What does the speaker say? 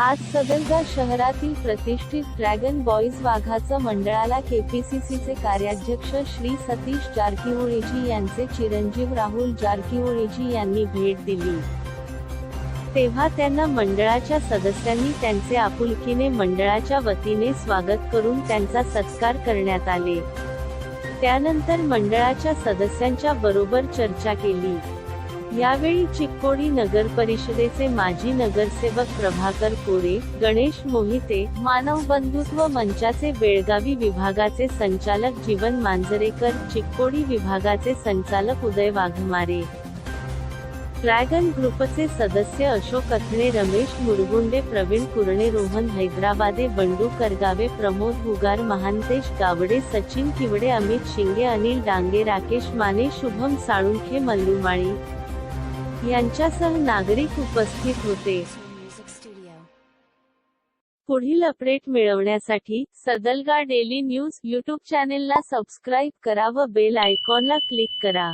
आज सदरगा शहरातील प्रतिष्ठित ड्रॅगन बॉईज वाघाचं मंडळाला केपीसीसीचे कार्याध्यक्ष श्री सतीश जारकिहोळीजी यांचे चिरंजीव राहुल जारकिहोळीजी यांनी भेट दिली. तेव्हा त्यांना मंडळाच्या सदस्यांनी त्यांचे आपुलकीने मंडळाच्या वतीने स्वागत करून त्यांचा सत्कार करण्यात आले. त्यानंतर मंडळाच्या सदस्यांच्या बरोबर चर्चा केली. यावेळी चिक्कोडी नगर परिषदेचे माजी नगरसेवक प्रभाकर कोरे गणेश मोहिते मानव बंधुत्व मंचाचे बेळगावी विभागाचे संचालक जीवन मांजरेकर चिक्कोडी विभागाचे संचालक उदय वाघमारे. ड्रॅगन ग्रुपचे सदस्य अशोक अथणे रमेश मुरगुंडे प्रवीण कुरणे रोहन हैदराबादे बंडू करगावे प्रमोद हुगार महांतेश गावडे सचिन किवडे अमित शिंगे अनिल डांगे राकेश माने शुभम साळुंखे मल्लुमाळी यांच्यासह नागरिक उपस्थित होते. पुढील अपडेट मिळवण्यासाठी सदलगा डेली न्यूज यूट्यूब चॅनेलला सबस्क्राईब करा व बेल आयकॉनला क्लिक करा.